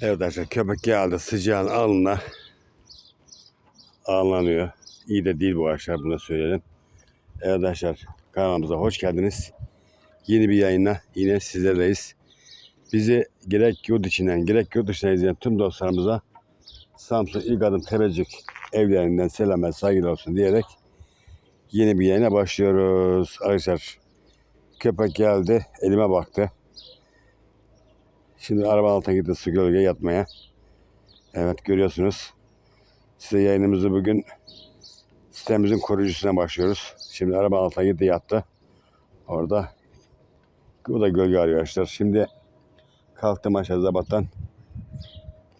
Evet arkadaşlar köpek geldi sıcağın alnına ağlanıyor. İyi de değil bu arkadaşlar bunu söyleyelim. Evet arkadaşlar kanalımıza hoş geldiniz. Yeni bir yayınla yine sizlerleyiz. Bizi gerek yurt içinden gerek yurt dışından izleyen tüm dostlarımıza Samsun İlk Adım Tebeccik evlerinden selam ve saygılar olsun diyerek yeni bir yayına başlıyoruz. Arkadaşlar köpek geldi elime baktı. Şimdi araba altına gitti su gölge yatmaya. Evet görüyorsunuz. Size yayınımızı bugün sitemizin koruyucusuna başlıyoruz. Şimdi araba altına gitti yattı. Orada o da gölge arıyor arkadaşlar. Şimdi kalktım aşağı zabattan.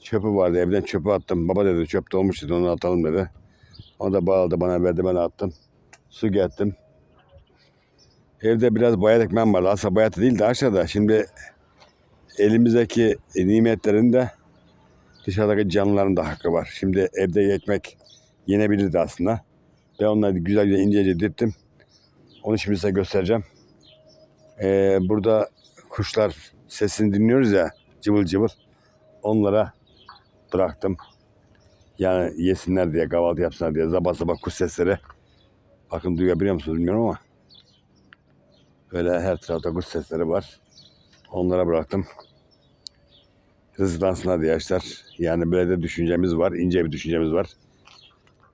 Çöpü vardı evden çöpü attım. Baba dedi çöp dolmuş dedi onu atalım dedi. O da bağladı bana verdi ben attım. Su gettim. Evde biraz bayat ekmem vardı. Aslında bayat değil de aşağıda. Şimdi elimizdeki nimetlerin de dışarıdaki canlıların da hakkı var. Şimdi evde ekmek yenebilirdi aslında. Ben onları güzel güzel ince ince dittim. Onu şimdi size göstereceğim. Ee, burada kuşlar sesini dinliyoruz ya cıvıl cıvıl. Onlara bıraktım. Yani yesinler diye kahvaltı yapsınlar diye sabah sabah kuş sesleri. Bakın duyabiliyor musunuz bilmiyorum ama. Böyle her tarafta kuş sesleri var. Onlara bıraktım. Hızlansınlar diye yaşlar. Yani böyle de düşüncemiz var. ince bir düşüncemiz var.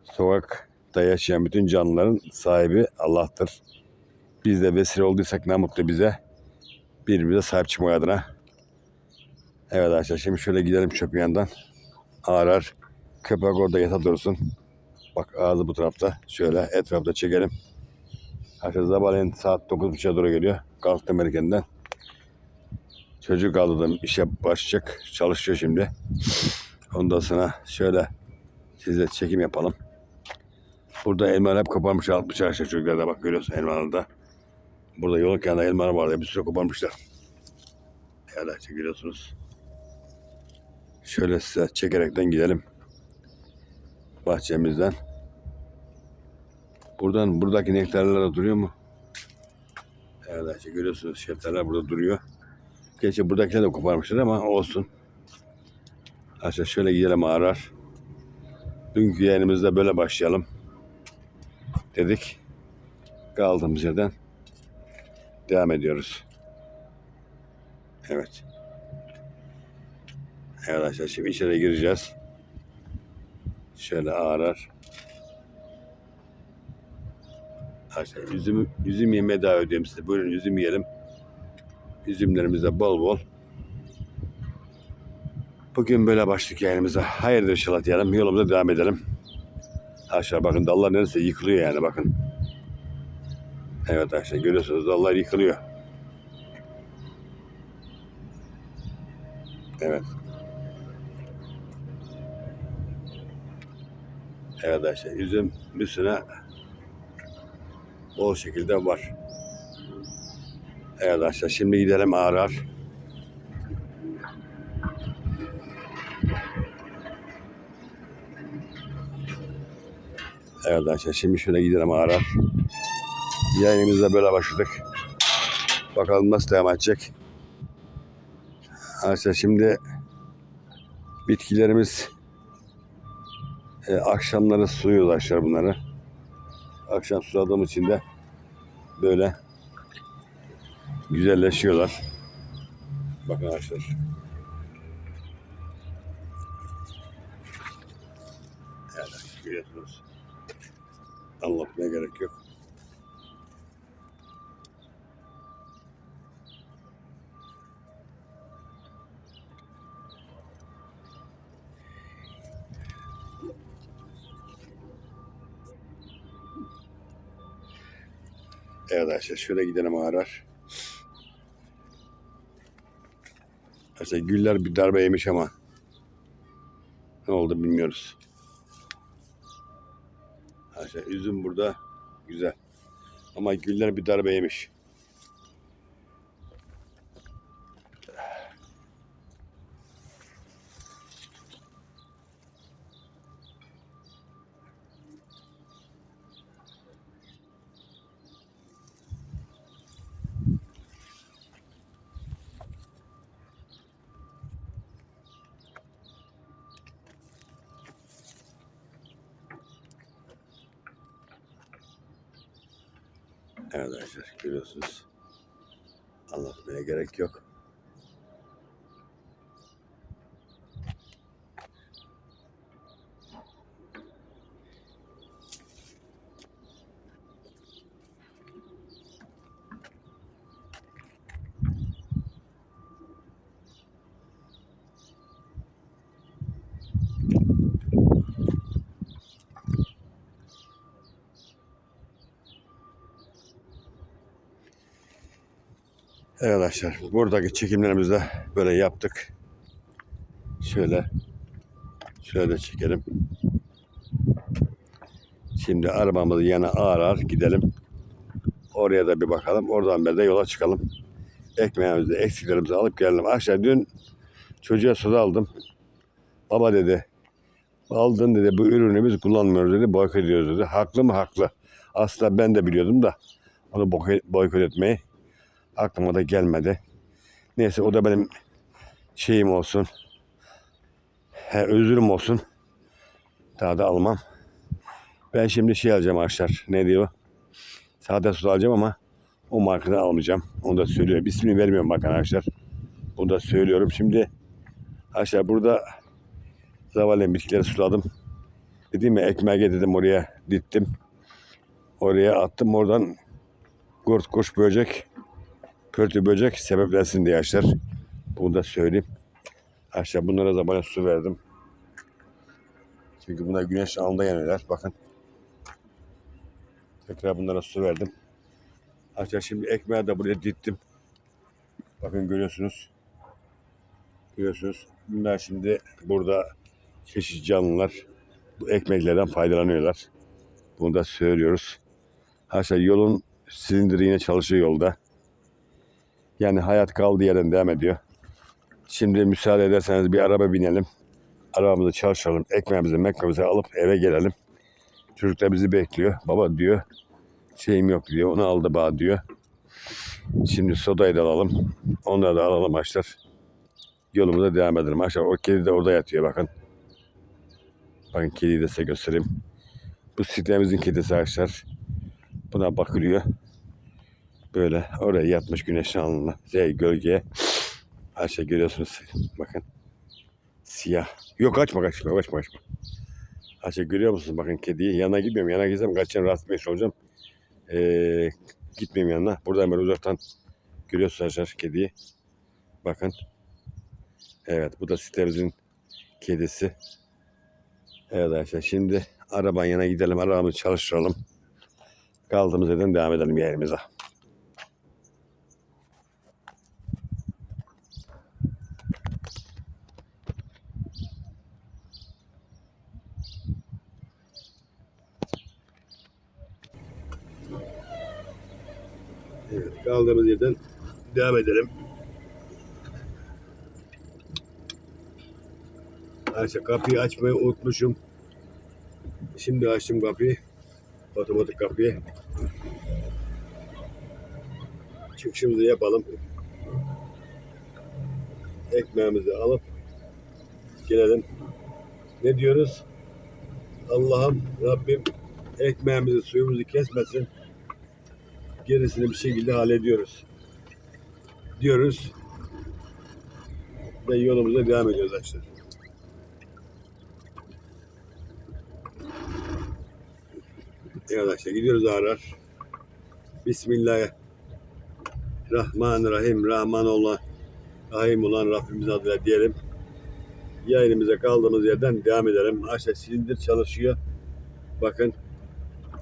Sokakta yaşayan bütün canlıların sahibi Allah'tır. Biz de vesile olduysak ne mutlu bize. Birbirimize sahip çıkmak adına. Evet arkadaşlar şimdi şöyle gidelim çöpün yanından. Ağır ağır. Köpek orada yata dursun. Bak ağzı bu tarafta. Şöyle etrafta çekelim. Arkadaşlar sabahleyin saat 9.30'a doğru geliyor. Kalktım erkenden. Çocuk aldım işe başlayacak. Çalışıyor şimdi. Ondan sonra şöyle size çekim yapalım. Burada elmalar hep koparmış atmış arkadaşlar çocuklar da bak görüyorsun elmalarda. Burada yolun kenarında elmalar vardı bir sürü koparmışlar. Arkadaşlar görüyorsunuz. Şöyle size çekerekten gidelim. Bahçemizden. Buradan buradaki nektarlar duruyor mu? Evet görüyorsunuz şeftaliler burada duruyor. Gerçi buradakiler de koparmışlar ama olsun. Arkadaşlar şöyle gidelim arar. Dünkü yayınımızda böyle başlayalım. Dedik. Kaldığımız yerden devam ediyoruz. Evet. Evet arkadaşlar şimdi içeri gireceğiz. Şöyle arar. Arkadaşlar üzüm, üzüm yemeye davet ediyorum size. Buyurun üzüm yiyelim. Üzümlerimiz de bol bol. Bugün böyle başlık yayınımıza. Hayırdır inşallah diyelim. Yolumuza devam edelim. Aşağı bakın dallar neredeyse yıkılıyor yani bakın. Evet arkadaşlar görüyorsunuz dallar yıkılıyor. Evet. Evet arkadaşlar üzüm üstüne bol şekilde var. Evet arkadaşlar şimdi gidelim ağır. Evet arkadaşlar şimdi şöyle gidelim ağır. Yayınımıza böyle başladık. Bakalım nasıl devam edecek. Arkadaşlar şimdi bitkilerimiz e, akşamları suluyoruz arkadaşlar bunları. Akşam suladığım için de böyle güzelleşiyorlar. Bakın arkadaşlar. Evet, görüyorsunuz. Anlatmaya gerek yok. Evet arkadaşlar şöyle gidelim arar. Arkadaşlar güller bir darbe yemiş ama ne oldu bilmiyoruz. Arkadaşlar üzüm burada güzel. Ama güller bir darbe yemiş. Görüyorsunuz. Anlatmaya gerek yok. Evet arkadaşlar buradaki çekimlerimizi de böyle yaptık. Şöyle şöyle çekelim. Şimdi arabamızı yana ağır ağır gidelim. Oraya da bir bakalım. Oradan beri de yola çıkalım. Ekmeğimizi, eksiklerimizi alıp gelelim. Aşağı dün çocuğa soda aldım. Baba dedi. Aldın dedi bu ürünü biz kullanmıyoruz dedi. Boykot ediyoruz dedi. Haklı mı? Haklı. Aslında ben de biliyordum da onu boykot etmeyi aklıma da gelmedi. Neyse o da benim şeyim olsun. He, özürüm olsun. Daha da almam. Ben şimdi şey alacağım arkadaşlar. Ne diyor? Sade su alacağım ama o markadan almayacağım. Onu da söylüyorum. İsmini vermiyorum bakın arkadaşlar. Bunu da söylüyorum. Şimdi arkadaşlar burada zavallı bitkileri suladım. Dedim ya ekmeğe getirdim oraya dittim. Oraya attım oradan kurt kuş böcek pörtü böcek sebeplensin diye arkadaşlar. Bunu da söyleyeyim. Arkadaşlar bunlara da bana su verdim. Çünkü bunlar güneş alnında yanıyorlar. Bakın. Tekrar bunlara su verdim. Arkadaşlar şimdi ekmeği de buraya dittim. Bakın görüyorsunuz. Görüyorsunuz. Bunlar şimdi burada çeşitli canlılar bu ekmeklerden faydalanıyorlar. Bunu da söylüyoruz. Arkadaşlar yolun silindiri yine çalışıyor yolda. Yani hayat kaldığı yerden devam ediyor. Şimdi müsaade ederseniz bir araba binelim. Arabamızı çalışalım. Ekmeğimizi mekmeğimizi alıp eve gelelim. Çocuk da bizi bekliyor. Baba diyor şeyim yok diyor. Onu aldı bana diyor. Şimdi sodayı da alalım. Onları da alalım açlar. Yolumuza devam edelim. Aşağı o kedi de orada yatıyor bakın. Bakın kediyi de size göstereyim. Bu sitemizin kedisi arkadaşlar. Buna bakılıyor. Böyle oraya yatmış güneşin alnına. Şey, gölgeye. Aşağı görüyorsunuz. Bakın. Siyah. Yok açma kaçma kaçma kaçma. Aşağı görüyor musunuz? Bakın kediyi. Yanına gitmiyorum. Yanına gitsem kaçacağım rahatsız etmiş olacağım. Ee, gitmeyeyim yanına. Buradan böyle uzaktan görüyorsunuz arkadaşlar kediyi. Bakın. Evet bu da sitemizin kedisi. Evet arkadaşlar şimdi arabanın yana gidelim. Arabamızı çalıştıralım. Kaldığımız yerden devam edelim yerimize. Evet, kaldığımız yerden devam edelim. Ayşe kapıyı açmayı unutmuşum. Şimdi açtım kapıyı. Otomatik kapıyı. Çıkışımızı yapalım. Ekmeğimizi alıp gelelim. Ne diyoruz? Allah'ım Rabbim ekmeğimizi suyumuzu kesmesin. Gerisini bir şekilde hallediyoruz. Diyoruz. Ve yolumuza devam ediyoruz arkadaşlar. Evet arkadaşlar gidiyoruz arar. Bismillahirrahmanirrahim. Rahman olan, Rahim olan Rabbimiz adıyla diyelim. Yayınımıza kaldığımız yerden devam edelim. Aşağı silindir çalışıyor. Bakın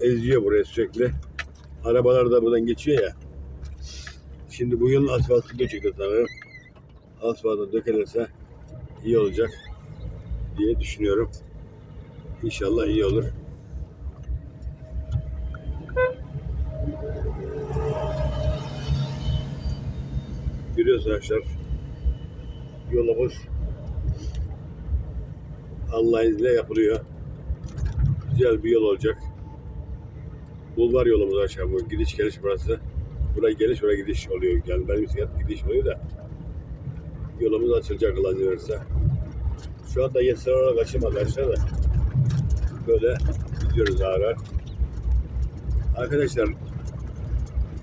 eziyor buraya sürekli. Arabalar da buradan geçiyor ya. Şimdi bu yılın asfaltı döküyor sanırım. Asfaltı dökülürse iyi olacak diye düşünüyorum. İnşallah iyi olur. Görüyorsunuz arkadaşlar. Yolumuz Allah izniyle yapılıyor. Güzel bir yol olacak. Bulvar yolumuz aşağı bu. Gidiş geliş burası. Buraya geliş oraya gidiş oluyor. Yani benim hep gidiş oluyor da. Yolumuz açılacak Allah izin verirse. Şu anda yetişler olarak açılmadı arkadaşlar da. Böyle gidiyoruz ağır. Arkadaşlar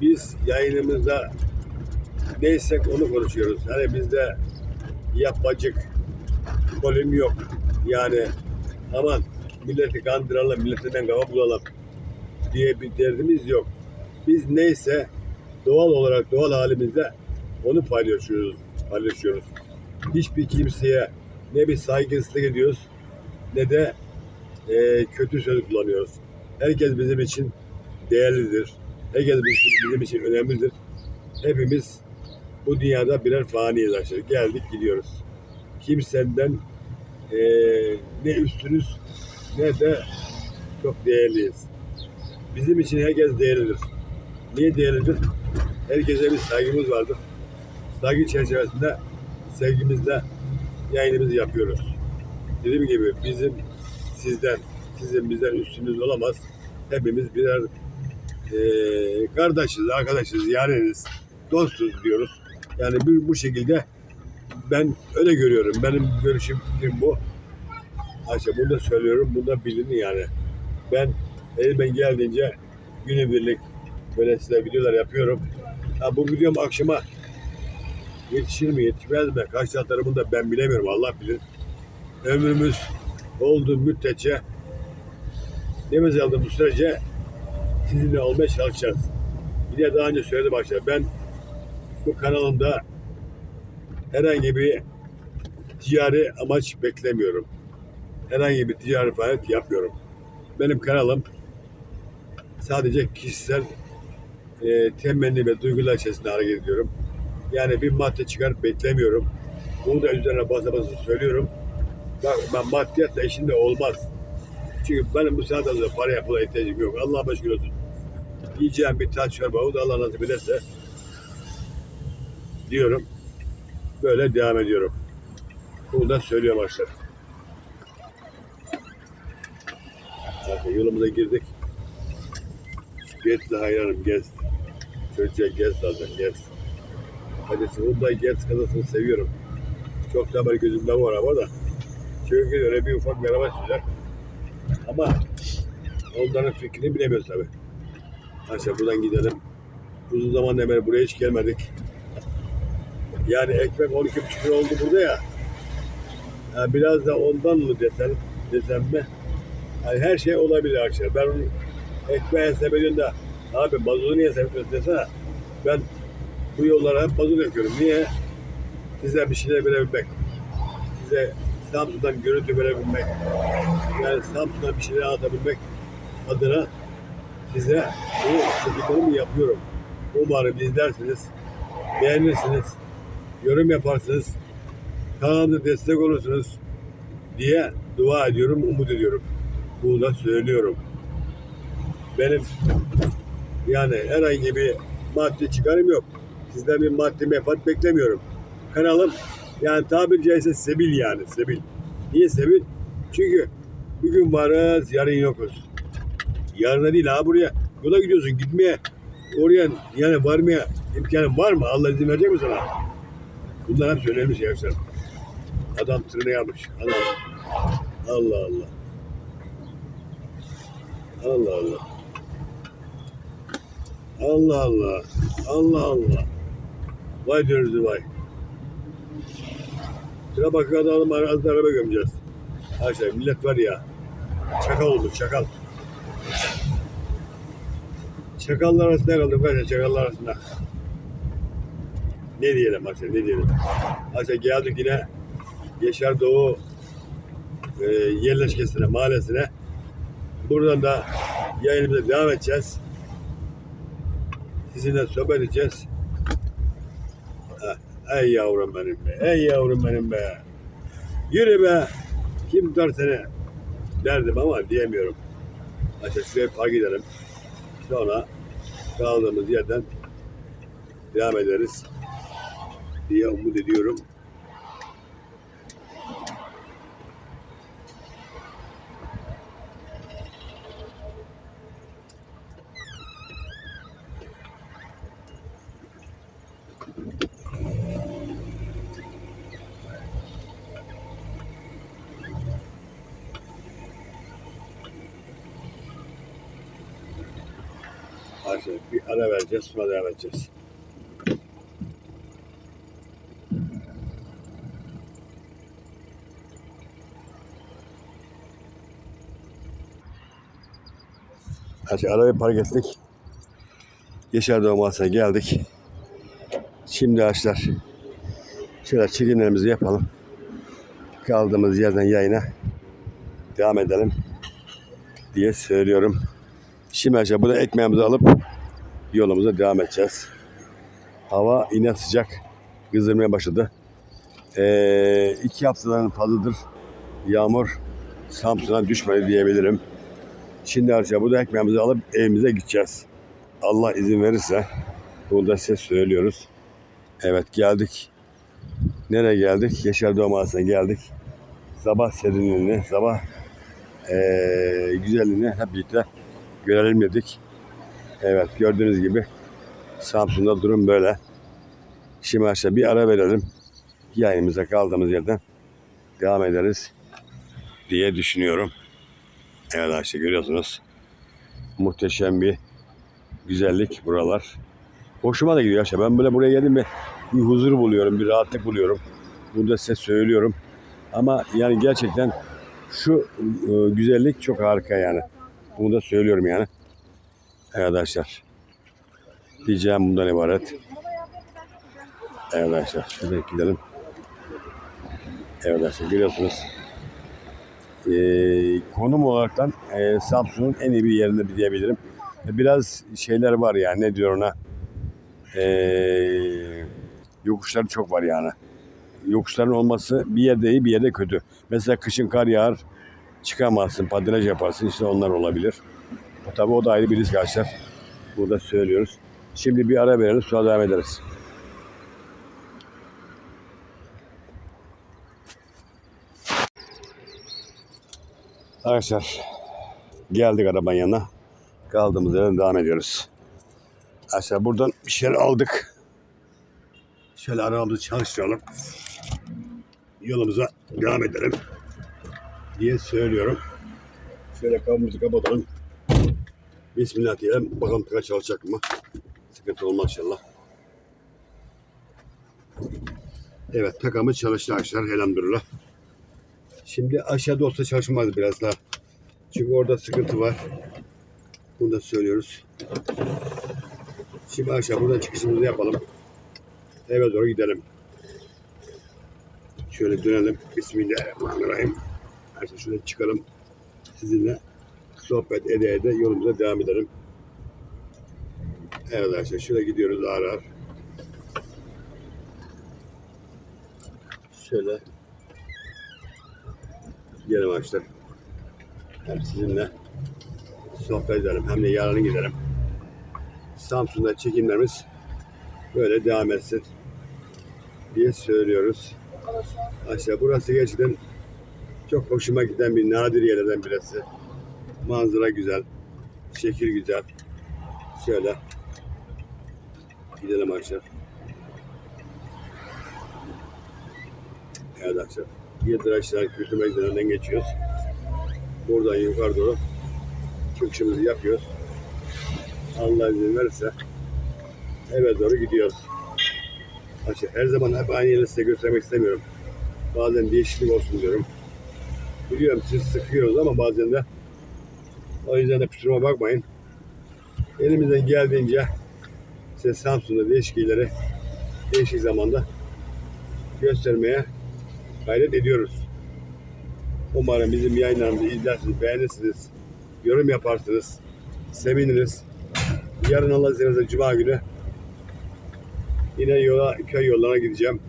biz yayınımızda neysek onu konuşuyoruz. Hani bizde yapmacık, kolüm yok. Yani aman milleti kandıralım, milletinden kafa bulalım diye bir derdimiz yok. Biz neyse doğal olarak doğal halimizde onu paylaşıyoruz. paylaşıyoruz. Hiçbir kimseye ne bir saygısızlık ediyoruz ne de e, kötü söz kullanıyoruz. Herkes bizim için değerlidir. Herkes bizim, için önemlidir. Hepimiz bu dünyada birer faniyiz aşağı. Geldik gidiyoruz. Kimsenden e, ne üstünüz ne de çok değerliyiz. Bizim için herkes değerlidir. Niye değerlidir? Herkese bir saygımız vardır. Saygı çerçevesinde sevgimizle yayınımızı yapıyoruz. Dediğim gibi bizim sizden, sizin bizden üstünüz olamaz. Hepimiz birer eee kardeşiz, arkadaşız, yareniz, dostuz diyoruz. Yani bu, bu şekilde ben öyle görüyorum. Benim görüşüm bu. Ayşe bunu da söylüyorum. Bunu da bilin yani. Ben elimden geldiğince günübirlik böyle size videolar yapıyorum. Ha, bu videom akşama yetişir mi yetişmez mi? Kaç saatleri bunu da ben bilemiyorum. Allah bilir. Ömrümüz olduğu müddetçe nefes aldığımız sürece sizinle olmaya çalışacağız. Bir de daha önce söyledim arkadaşlar. Ben bu kanalımda herhangi bir ticari amaç beklemiyorum. Herhangi bir ticari faaliyet yapmıyorum. Benim kanalım sadece kişisel e, temenni ve duygular içerisinde hareket ediyorum. Yani bir madde çıkar beklemiyorum. Bunu da üzerine basa basa söylüyorum. Bak ben maddiyatla işinde olmaz. Çünkü benim bu saatte de paraya pula ihtiyacım yok. Allah'a şükür olsun. Yiyeceğim bir taş çorba o da Allah nasip ederse diyorum. Böyle devam ediyorum. Bunu da söylüyorum arkadaşlar. Zaten yolumuza girdik. Gez'le hayranım Gez. Çocuğa Gez lazım Gez. Hadi Hyundai Gez kazasını seviyorum. Çok da böyle gözümde var ama da. Çünkü öyle bir ufak bir araba sürer. Ama onların fikrini bilemiyoruz tabi. Aşağı buradan gidelim. Uzun zamandan beri buraya hiç gelmedik. Yani ekmek 12,5 lira oldu burada ya. Ha, biraz da ondan mı desem, desem mi? Yani her şey olabilir arkadaşlar. Ben ekmeğe ediyorum da abi mazotu niye hesap ediyorsun desene. Ben bu yollara hep mazot yakıyorum. Niye? Size bir şeyler verebilmek. Size Samsun'dan görüntü verebilmek. Yani Samsun'dan bir şeyler anlatabilmek adına size bu çekimlerimi yapıyorum. Umarım izlersiniz, beğenirsiniz, yorum yaparsınız, kanalımda destek olursunuz diye dua ediyorum, umut ediyorum. Bunu da söylüyorum. Benim yani herhangi bir maddi çıkarım yok. Sizden bir maddi menfaat beklemiyorum. Kanalım yani tabiri caizse sebil yani sebil. Niye sebil? Çünkü bugün varız, yarın yokuz. Yarına değil ha buraya. Yola gidiyorsun gitmeye. Oraya yani varmaya imkanın var mı? Allah izin verecek mi sana? Bunlar hep söylenmiş arkadaşlar. Adam tırını yapmış. Adam. Allah Allah. Allah Allah. Allah Allah. Allah Allah. Vay diyoruz vay. Sıra bakıyor adamı arazide araba gömeceğiz. Arkadaşlar millet var ya. Çakal olmuş çakal. Çakallar arasında kaldım arkadaşlar çakallar arasında. Ne diyelim arkadaşlar ne diyelim. Arkadaşlar geldik yine Yaşar Doğu e, yerleşkesine, mahallesine. Buradan da yayınımıza devam edeceğiz. Sohbet edeceğiz. Heh, Ey yavrum benim be, ey yavrum benim be. Yürü be. Kim tutar seni? Derdim ama diyemiyorum. Aşağı şuraya park edelim. Sonra kaldığımız yerden devam ederiz diye umut ediyorum. Vereceğiz sonra devam edeceğiz. Arkadaşlar arabayı park ettik. Yaşar Doğu geldik. Şimdi arkadaşlar şöyle çekimlerimizi yapalım. Kaldığımız yerden yayına devam edelim diye söylüyorum. Şimdi arkadaşlar burada ekmeğimizi alıp yolumuza devam edeceğiz. Hava yine sıcak. Kızdırmaya başladı. Ee, iki haftadan fazladır yağmur Samsun'a düşmedi diyebilirim. Şimdi arkadaşlar burada ekmeğimizi alıp evimize gideceğiz. Allah izin verirse bunu da size söylüyoruz. Evet geldik. Nereye geldik? Yaşar Doğu Mahallesi'ne geldik. Sabah serinliğini, sabah eee güzelliğini hep birlikte görelim dedik. Evet gördüğünüz gibi Samsun'da durum böyle. Şimdi arkadaşlar bir ara verelim. Yayınımıza kaldığımız yerden devam ederiz diye düşünüyorum. Evet arkadaşlar görüyorsunuz. Muhteşem bir güzellik buralar. Hoşuma da gidiyor arkadaşlar. Ben böyle buraya geldim ve bir huzur buluyorum, bir rahatlık buluyorum. Bunu da size söylüyorum. Ama yani gerçekten şu e, güzellik çok harika yani. Bunu da söylüyorum yani. Arkadaşlar. Diyeceğim bundan ibaret. Arkadaşlar. Şuraya gidelim. Arkadaşlar görüyorsunuz. Ee, konum olaraktan e, Samsun'un en iyi bir yerinde diyebilirim. Biraz şeyler var yani ne diyor ona. Ee, yokuşları çok var yani. Yokuşların olması bir yerde iyi bir yerde kötü. Mesela kışın kar yağar çıkamazsın, patinaj yaparsın işte onlar olabilir. O, tabii o da ayrı bir risk arkadaşlar. Burada söylüyoruz. Şimdi bir ara verelim sonra devam ederiz. Arkadaşlar geldik arabanın yanına. Kaldığımız yerden devam ediyoruz. Arkadaşlar buradan bir şeyler aldık. Şöyle arabamızı çalıştıralım. Yolumuza devam edelim diye söylüyorum. Şöyle kapımızı kapatalım. Bismillah diyelim. Bakalım tıka çalışacak mı? Sıkıntı olmaz inşallah. Evet takamız çalıştı arkadaşlar elhamdülillah. Şimdi aşağıda olsa çalışmaz biraz daha. Çünkü orada sıkıntı var. Bunu da söylüyoruz. Şimdi aşağı buradan çıkışımızı yapalım. Eve doğru gidelim. Şöyle dönelim. Bismillahirrahmanirrahim. Arkadaşlar şöyle çıkalım. Sizinle sohbet ede ede yolumuza devam edelim. Evet arkadaşlar şöyle gidiyoruz ağır ağır. Şöyle gidelim arkadaşlar. Hem sizinle sohbet edelim hem de yarın gidelim. Samsun'da çekimlerimiz böyle devam etsin diye söylüyoruz. Aşağı burası gerçekten çok hoşuma giden bir nadir yerlerden birisi. Manzara güzel, şekil güzel. Şöyle gidelim aşağı. Evet arkadaşlar. Yıldıraçlar Kültür Meydanı'ndan geçiyoruz. Buradan yukarı doğru çıkışımızı yapıyoruz. Allah izin verirse eve doğru gidiyoruz. Arkadaşlar her zaman hep aynı yeri size göstermek istemiyorum. Bazen değişiklik olsun diyorum. Biliyorum siz sıkıyoruz ama bazen de o yüzden de kusuruma bakmayın. Elimizden geldiğince size Samsun'da değişiklikleri değişik zamanda göstermeye gayret ediyoruz. Umarım bizim yayınlarımızı izlersiniz, beğenirsiniz, yorum yaparsınız, seviniriz. Yarın Allah verirse Cuma günü yine yola, köy yollarına gideceğim.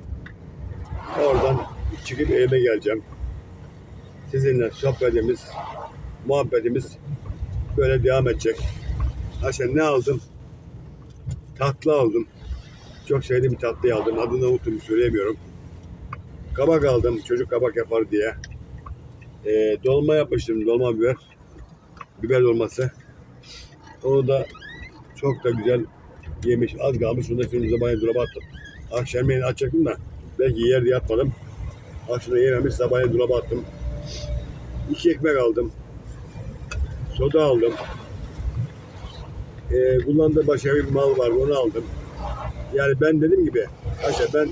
Oradan çıkıp evime geleceğim. Sizinle sohbetimiz, muhabbetimiz böyle devam edecek. Aşağı ne aldım? Tatlı aldım. Çok sevdiğim bir tatlıyı aldım. Adını unuttum söyleyemiyorum. Kabak aldım. Çocuk kabak yapar diye. Ee, dolma yapmıştım. Dolma biber. Biber dolması. Onu da çok da güzel yemiş. Az kalmış. Bunu da şimdi sabahleyin dolaba attım. Akşam yemeğini açacaktım da belki yer diye atmadım. Akşam yememiş. Sabahleyin dolaba attım. İki ekmek aldım. Soda aldım. e, kullandığı başka bir mal var onu aldım. Yani ben dediğim gibi arkadaşlar ben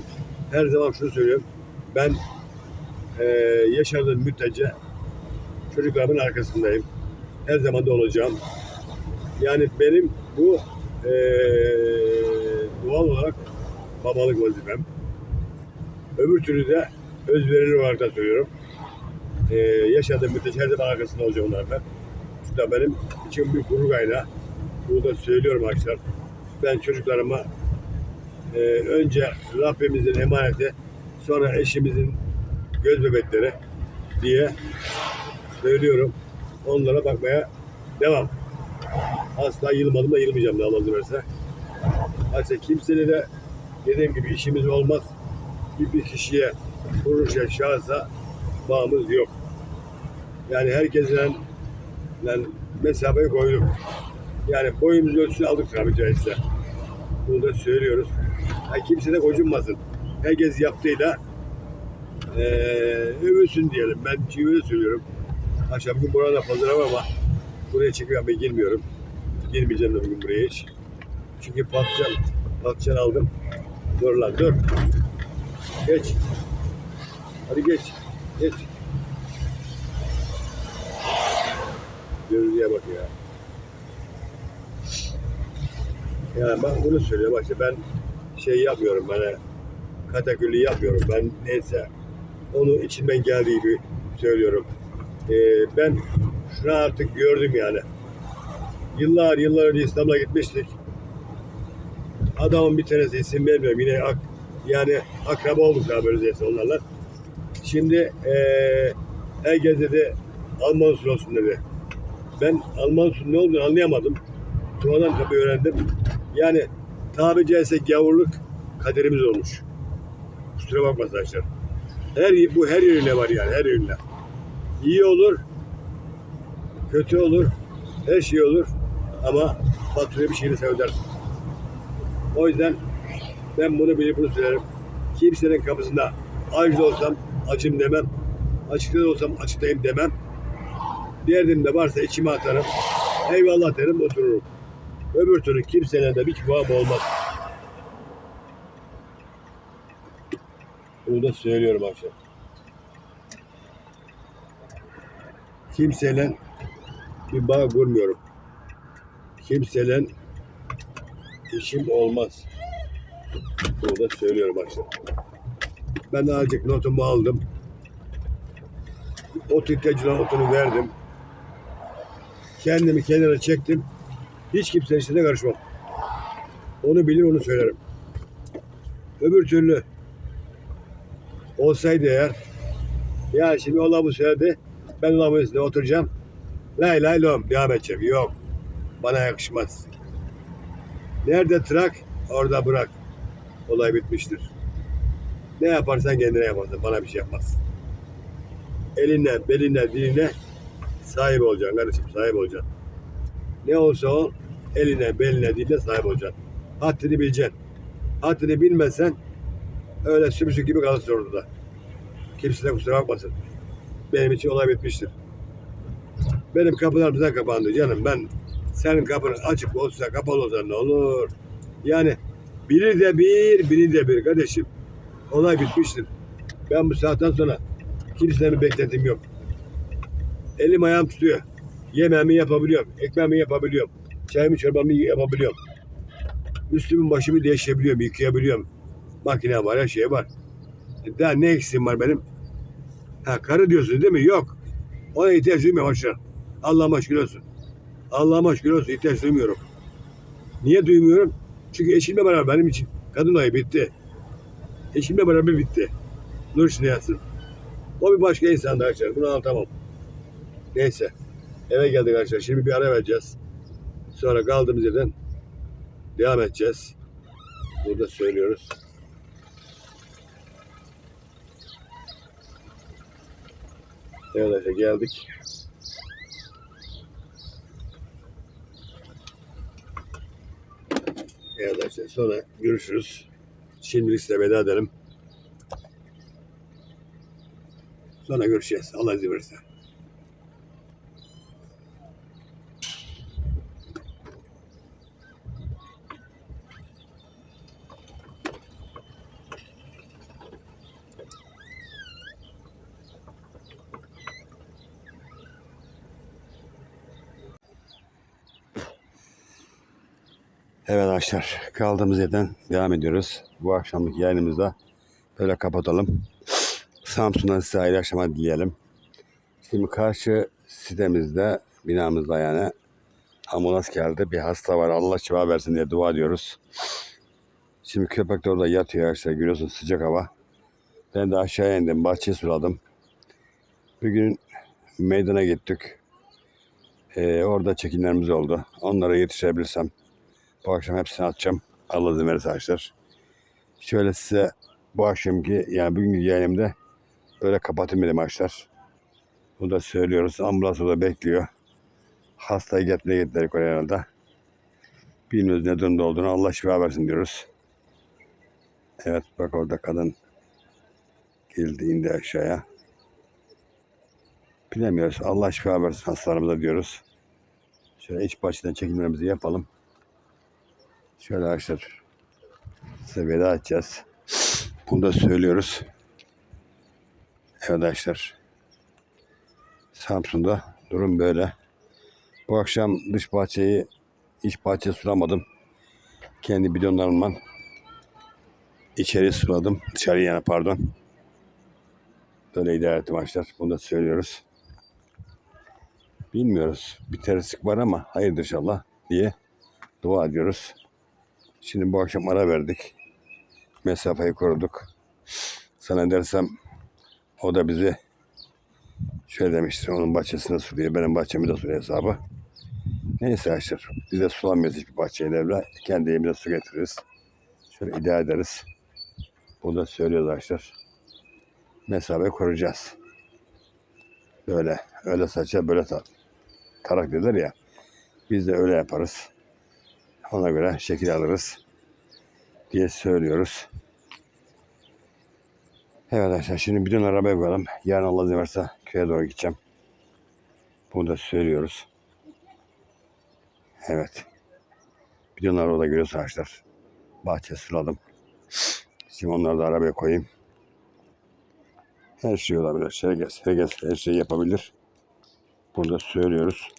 her zaman şunu söylüyorum. Ben e, yaşadığım müddetçe çocuklarımın arkasındayım. Her zaman da olacağım. Yani benim bu e, doğal olarak babalık vazifem. Öbür türlü de özverili olarak da söylüyorum. E, yaşadığım müddetçe her zaman arkasında olacağım. Bu da benim için bir gurur kaynağı. Bunu da söylüyorum arkadaşlar. Ben çocuklarıma e, önce Rabbimizin emaneti, sonra eşimizin göz bebekleri diye söylüyorum. Onlara bakmaya devam. Asla yılmadım da yılmayacağım da Allah verirse. Ayrıca kimseyle de dediğim gibi işimiz olmaz. Bir, bir kişiye, kuruluşa, şahsa bağımız yok. Yani herkesle yani mesafeyi koyduk. Yani boyumuz ölçüsünü aldık tabii caizse. Bunu da söylüyoruz. Yani kimse de gocunmasın. Herkes yaptığıyla eee övülsün diyelim. Ben öyle söylüyorum. Akşam bugün burada pazara ama buraya çekiyorum ben girmiyorum. Girmeyeceğim de bugün buraya hiç. Çünkü patlıcan, patlıcan aldım. Dur lan dur. Geç. Hadi geç. Geç. Görüntüye bak ya. Yani ben bunu söylüyorum işte ben şey yapmıyorum böyle kataküllü yapmıyorum. Ben neyse onu içimden geldiği gibi söylüyorum. Ee, ben şunu artık gördüm yani. Yıllar yıllar önce İstanbul'a gitmiştik. Adamın bir tanesi isim vermiyorum yine ak, yani akraba olduk daha böyle onlarla. Şimdi ee, herkes dedi Alman olsun dedi. Ben Alman usulü ne olduğunu anlayamadım. Sonradan tabii öğrendim. Yani tabi caizse gavurluk kaderimiz olmuş. Kusura bakma arkadaşlar. Her, bu her yönüne var yani her yönüne. İyi olur, kötü olur, her şey olur ama faturaya bir şeyini sen ödersin. O yüzden ben bunu bilip bunu söylerim. Kimsenin kapısında acı olsam acım demem. Açıkta olsam açıktayım demem. Derdim de varsa içime atarım. Eyvallah derim otururum. Öbür türlü kimsenin de bir bağım olmaz. Bunu da söylüyorum akşam. Kimseyle bir bağ kurmuyorum. Kimseyle işim olmaz. Bunu da söylüyorum akşam. Ben azıcık notumu aldım. Ot ihtiyacına otunu verdim. Kendimi kenara çektim. Hiç kimsenin işine karışmam. Onu bilir onu söylerim. Öbür türlü olsaydı eğer ya şimdi Allah bu söyledi ben Allah'ın üstüne oturacağım lay lay lom devam edeceğim. Yok. Bana yakışmaz. Nerede trak orada bırak. Olay bitmiştir. Ne yaparsan kendine yaparsın. Bana bir şey yapmaz. Eline, beline, diline sahip olacaksın kardeşim. Sahip olacaksın. Ne olsa ol eline, beline, diline sahip olacaksın. Haddini bileceksin. Haddini bilmezsen öyle sümsük gibi kalırsın orada. Kimse de kusura bakmasın. Benim için olay bitmiştir. Benim kapılar bize kapandı canım. Ben senin kapın açık olsa kapalı olsa ne olur? Yani biri de bir, biri de bir kardeşim. Olay bitmiştir. Ben bu saatten sonra kimseden bir beklentim yok. Elim ayağım tutuyor. Yemeğimi yapabiliyorum. Ekmeğimi yapabiliyorum. Çayımı çorbamı yapabiliyorum. Üstümün başımı değiştirebiliyorum. Yıkayabiliyorum. Makine var, her şey var. E Daha ne eksiğim var benim? Ha karı diyorsun değil mi? Yok. Ona ihtiyaç duymuyorum hoşça. Allah'ıma şükür olsun. Allah'ıma şükür olsun ihtiyaç duymuyorum. Niye duymuyorum? Çünkü eşimle beraber benim için kadın olayı bitti. Eşimle beraber bitti. Nur içinde yatsın. O bir başka insandı arkadaşlar. Bunu anlatamam. Neyse. Eve geldik arkadaşlar. Şimdi bir ara vereceğiz. Sonra kaldığımız yerden devam edeceğiz. Burada söylüyoruz. Evet arkadaşlar geldik. Evet arkadaşlar sonra görüşürüz. Şimdilik size veda edelim. Sonra görüşeceğiz. Allah izin verirse. Evet arkadaşlar kaldığımız yerden devam ediyoruz. Bu akşamlık yayınımızda böyle kapatalım. Samsun'dan size hayırlı akşamlar dileyelim. Şimdi karşı sitemizde binamızda yani ambulans geldi. Bir hasta var Allah şifa versin diye dua ediyoruz. Şimdi köpek de orada yatıyor arkadaşlar görüyorsunuz sıcak hava. Ben de aşağıya indim bahçeye suladım. Bugün meydana gittik. Ee, orada çekimlerimiz oldu. Onlara yetişebilirsem bu akşam hepsini atacağım. Allah izin verirse arkadaşlar. Şöyle size bu akşamki yani bugünkü yayınımda böyle kapatayım dedim arkadaşlar. Bunu da söylüyoruz. Ambulans orada bekliyor. Hastayı getirmeye gittiler herhalde. Bilmiyoruz ne durumda olduğunu. Allah şifa versin diyoruz. Evet bak orada kadın geldi indi aşağıya. Bilemiyoruz. Allah şifa versin hastalarımıza diyoruz. Şöyle iç bahçeden çekimlerimizi yapalım. Şöyle arkadaşlar size veda edeceğiz. Bunu da söylüyoruz. Evet arkadaşlar. Samsun'da durum böyle. Bu akşam dış bahçeyi iç bahçe sulamadım. Kendi bidonlarımla içeri suladım. Dışarı yani pardon. Böyle idare ettim arkadaşlar. Bunu da söylüyoruz. Bilmiyoruz. Bir terslik var ama hayırdır inşallah diye dua ediyoruz. Şimdi bu akşam ara verdik. Mesafeyi koruduk. Sana dersem o da bizi şöyle demiştir. Onun bahçesinde suluyor. Benim bahçemi de suluyor hesabı. Neyse arkadaşlar. Biz de sulamıyoruz hiçbir bahçeyi devre. Kendi evimize su getiririz. Şöyle idare ederiz. Bunu da söylüyoruz arkadaşlar. Mesafeyi koruyacağız. Böyle. Öyle saça böyle tar tarak derler ya. Biz de öyle yaparız. Ona göre şekil alırız diye söylüyoruz. Evet arkadaşlar şimdi bir dön arabaya koyalım. Yarın Allah izin verirse köye doğru gideceğim. Bunu da söylüyoruz. Evet. Bir dön orada görüyorsunuz arkadaşlar. Bahçe suladım. Şimdi onları da arabaya koyayım. Her şey olabilir. Herkes, herkes her şeyi yapabilir. Burada söylüyoruz.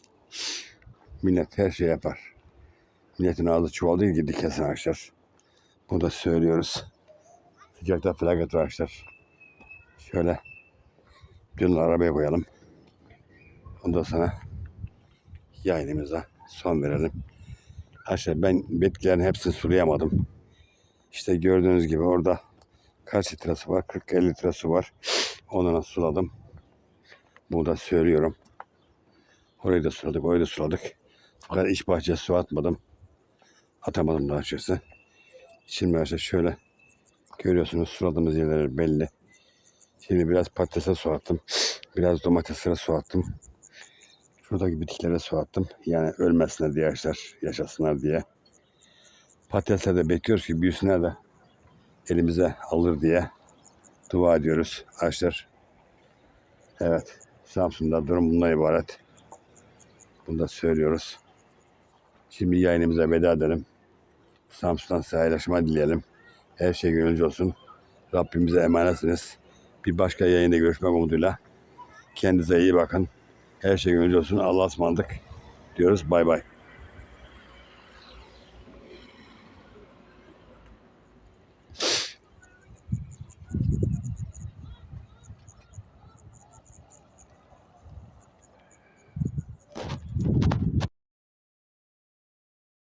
Millet her şey yapar. Milletin ağzı çuval değil ki dikesin arkadaşlar. Bunu da söylüyoruz. Sıcakta felaket var arkadaşlar. Şöyle dün arabaya koyalım. Ondan sonra yayınımıza son verelim. Arkadaşlar ben bitkilerin hepsini sulayamadım. İşte gördüğünüz gibi orada kaç litresi var? 40-50 litresi var. Onu suladım. Bunu da söylüyorum. Orayı da suladık, orayı da suladık. Fakat iç bahçeye su atmadım. Atamadım daha açıkçası. Şimdi arkadaşlar şöyle görüyorsunuz suladığımız yerleri belli. Şimdi biraz patatese su attım. Biraz domateslere su attım. Şuradaki bitkilere su attım. Yani ölmesinler diye arkadaşlar, yaşasınlar diye. Patatesler de bekliyoruz ki büyüsünler de elimize alır diye dua ediyoruz arkadaşlar. Evet, Samsun'da durum bundan ibaret. Bunu da söylüyoruz. Şimdi yayınımıza veda edelim. Samsun'dan size hayırlaşma dileyelim. Her şey gönlünüzce olsun. Rabbimize emanetsiniz. Bir başka yayında görüşmek umuduyla. Kendinize iyi bakın. Her şey gönlünüzce olsun. Allah'a ısmarladık diyoruz. Bay bay.